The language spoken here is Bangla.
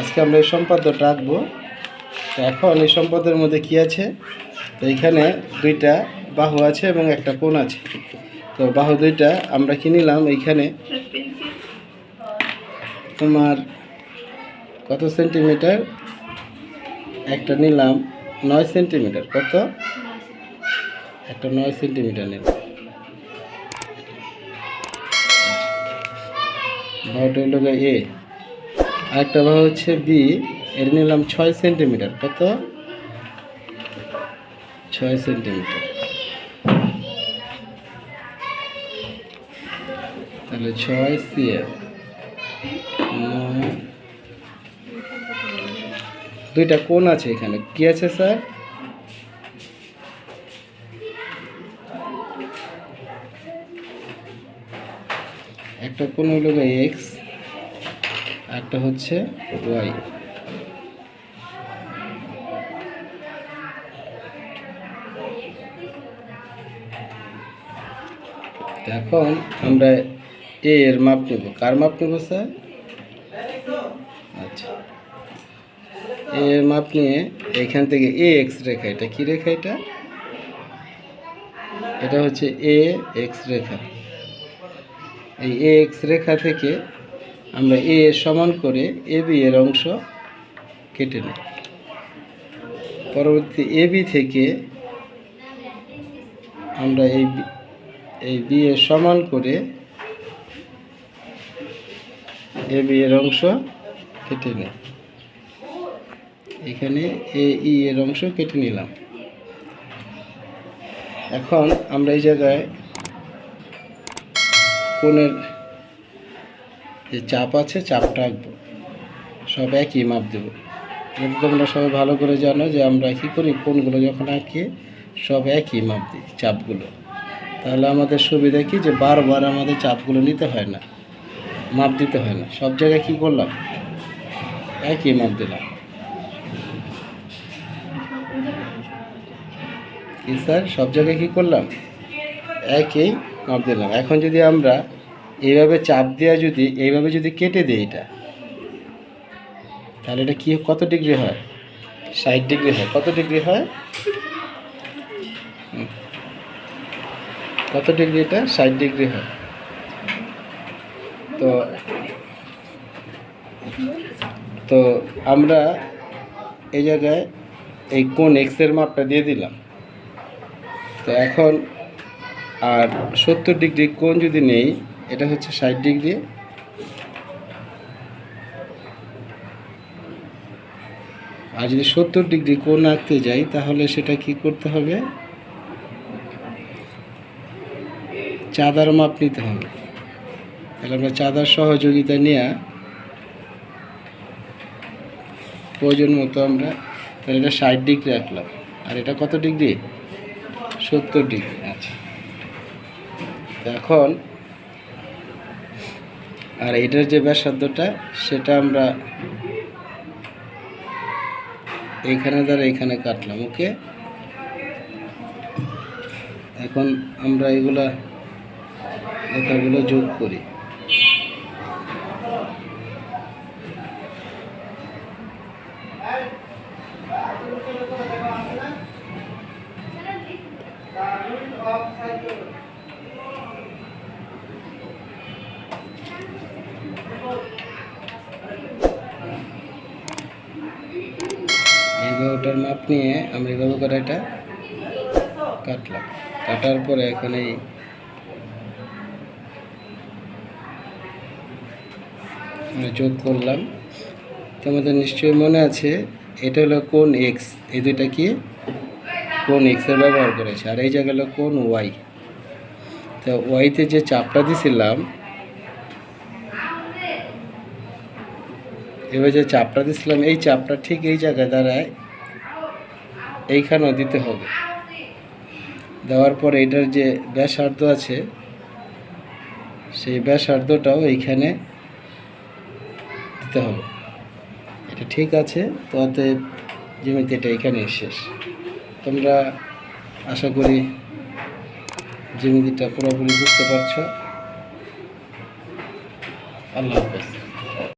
আজকে আমরা এই সম্পাদ্যটা আঁকবো তো এখন এই সম্পদের মধ্যে কি আছে? তো এখানে দুইটা বাহু আছে এবং একটা কোণ আছে। তো বাহু দুইটা আমরা কি নিলাম? এইখানে তোমার কত সেন্টিমিটার? একটা নিলাম নয় সেন্টিমিটার। কত? একটা নয় সেন্টিমিটার নিলাম। বাহুটা হলো এ। আরেকটা বাহু হচ্ছে বি এর নিলাম ছয় সেন্টিমিটার, কত? ছয় সেন্টিমিটার। তাহলে ছয় সিএম। দুইটা কোন আছে এখানে, কি আছে স্যার? একটা কোণ হলো এক্স একটা হচ্ছে ওয়াই এখন আমরা এ এর মাপ নেব। কার মাপ নেব, স্যার? আচ্ছা। এ এর মাপ নিয়ে এখান থেকে এ এক্স রেখা, এটা কি রেখা এটা? এটা হচ্ছে এ এক্স রেখা। এই এ এক্স রেখা থেকে আমরা এ সমান করে এ বি এর অংশ কেটে নিই। পরবর্তী এ বি থেকে আমরা এই এই বি এর সমান করে এ বি এর অংশ কেটে নিই। এখানে এ ই এর অংশ কেটে নিলাম। এখন আমরা এই জায়গায় কোণের যে চাপ আছে, চাপটা আঁকবো সব একই মাপ দেবো। কিন্তু তোমরা সবাই ভালো করে জানো যে আমরা কী করি কোনগুলো যখন আঁকি, সব একই মাপ দিই চাপগুলো। তাহলে আমাদের সুবিধা কি যে বারবার আমাদের চাপগুলো নিতে হয় না, মাপ দিতে হয় না। সব জায়গায় কী করলাম? একই মাপ দিলাম। কি স্যার? সব জায়গায় কী করলাম? একই মাপ দিলাম। এখন যদি আমরা এইভাবে চাপ দেওয়া যদি, এইভাবে যদি কেটে দিই এটা, তাহলে এটা কি কত ডিগ্রি হয়? ষাট ডিগ্রি হয়। কত ডিগ্রি হয়? কত ডিগ্রি এটা? ষাট ডিগ্রি হয়। তো তো আমরা এই জায়গায় এই কোন এক্সের মাপটা দিয়ে দিলাম। তো এখন আর সত্তর ডিগ্রি কোন যদি নেই এটা হচ্ছে ষাট ডিগ্রি। আর যদি সত্তর ডিগ্রি কোণ আঁকতে যাই, তাহলে সেটা কি করতে হবে? চাঁদার মাপ নিতে হবে। তাহলে আমরা চাঁদার সহযোগিতা নিয়ে প্রয়োজন মতো আমরা তাহলে এটা ষাট ডিগ্রি রাখলাম আর এটা কত ডিগ্রি? সত্তর ডিগ্রি। আচ্ছা। এখন আর এটার যে ব্যাসার্ধটা, সেটা আমরা এইখানে দ্বারা এখানে কাটলাম, ওকে? এখন আমরা এগুলা লেখাগুলো যোগ করি। এইভাবে ওটার মাপ নিয়ে আমরা এইভাবে করে এটা কাটলাম। কাটার পরে এখানে এই যোগ করলাম। তোমাদের নিশ্চয়ই মনে আছে, এটা হলো কোন এক্স এই দুইটা কি? কোন এক্সের ব্যবহার করেছে? আর এই জায়গা হলো কোন ওয়াই তো ওয়াইতে যে চাপটা দিছিলাম, এবার যে চাপটা দিছিলাম, এই চাপটা ঠিক এই জায়গায় দাঁড়ায় এইখানেও দিতে হবে। দেওয়ার পর এটার যে ব্যাসার্ধ আছে, সেই ব্যাসার্ধটাও এইখানে দিতে হবে। এটা ঠিক আছে, তো অতএব জ্যামিতিটা এখানে শেষ। তোমরা আশা করি জ্যামিতিটা পুরোপুরি বুঝতে পারছ। আল্লাহ হাফেজ।